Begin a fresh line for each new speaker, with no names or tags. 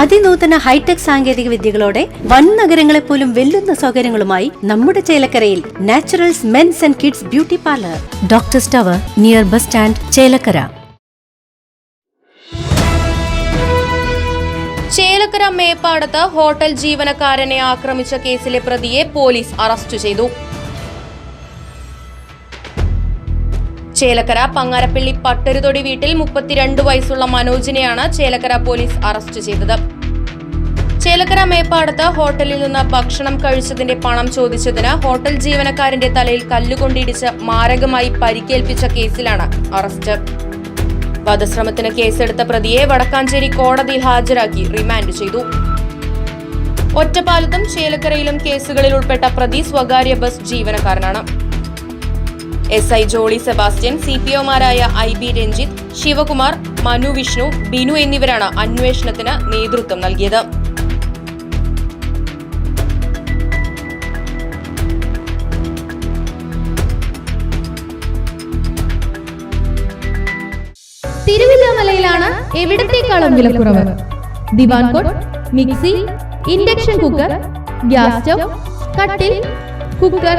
അതിനൂതന hi tech സാങ്കേതിക വിദ്യകളോടെ വൻ നഗരങ്ങളെ പോലും വെല്ലുന്ന സൗകര്യങ്ങളുമായി നമ്മുടെ ചേലക്കരയിൽ naturals men's and kids beauty parlour. Doctor tower near bus stand Chelakkara.
Chelakkara മേപ്പാടത്ത് hotel ജീവനക്കാരനെ ആക്രമിച്ച കേസിലെ പ്രതിയെ പോലീസ് അറസ്റ്റ് ചെയ്തു. ചേലക്കര പങ്ങാരപ്പള്ളി പട്ടരുതൊടി വീട്ടിൽ മുപ്പത്തിരണ്ട് വയസ്സുള്ള മനോജിനെയാണ് ചേലക്കര പോലീസ് അറസ്റ്റ് ചെയ്തത്. ചേലക്കര മേപ്പാടത്ത് ഹോട്ടലിൽ നിന്ന് ഭക്ഷണം കഴിച്ചതിന്റെ പണം ചോദിച്ചതിന് ഹോട്ടൽ ജീവനക്കാരന്റെ തലയിൽ കല്ലുകൊണ്ടിടിച്ച് മാരകമായി പരിക്കേൽപ്പിച്ച കേസിലാണ് അറസ്റ്റ്. വധശ്രമത്തിന് കേസെടുത്ത പ്രതിയെ വടക്കാഞ്ചേരി കോടതിയിൽ ഹാജരാക്കി റിമാൻഡ് ചെയ്തു. ഒറ്റപ്പാലത്തും ചേലക്കരയിലും കേസുകളിൽ ഉൾപ്പെട്ട പ്രതി സ്വകാര്യ bus ജീവനക്കാരനാണ്. S I Jolly Sebastian C P ഒമാരായ I B Ranjith Sivakumar Manu Vishnu Binu എന്നിവരാണ് അന്വേഷണത്തിന് നേതൃത്വം നൽകിയത്.
തിരുവില്ലാമലയിലാണ് എവിടത്തേക്കാളും വിലക്കുറവ്? Divan cot mixie induction cooker gas stove കട്ടിൽ കുക്കർ